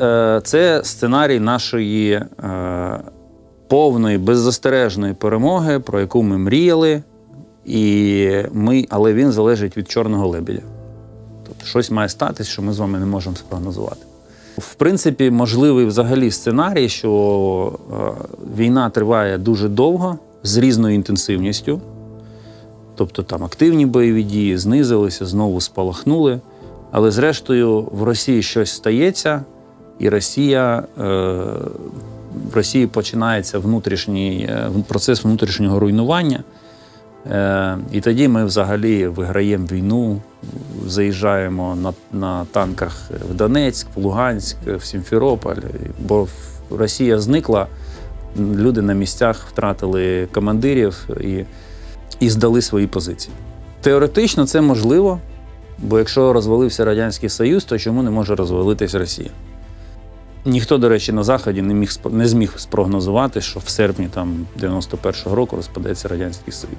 Е, Це сценарій нашої е, повної, беззастережної перемоги, про яку ми мріяли, і ми, але він залежить від чорного лебедя. Тобто щось має статись, що ми з вами не можемо спрогнозувати. В принципі, можливий взагалі сценарій, що е, війна триває дуже довго, з різною інтенсивністю. Тобто там активні бойові дії знизилися, знову спалахнули. Але зрештою в Росії щось стається, і Росія, е, в Росії починається внутрішній е, процес внутрішнього руйнування. Е, і тоді ми взагалі виграємо війну, заїжджаємо на, на танках в Донецьк, в Луганськ, в Сімферополь. Бо Росія зникла, люди на місцях втратили командирів і, і здали свої позиції. Теоретично це можливо, бо якщо розвалився Радянський Союз, то чому не може розвалитись Росія? Ніхто, до речі, на Заході не, міг, не зміг спрогнозувати, що в серпні там, 91-го року розпадеться Радянський Союз.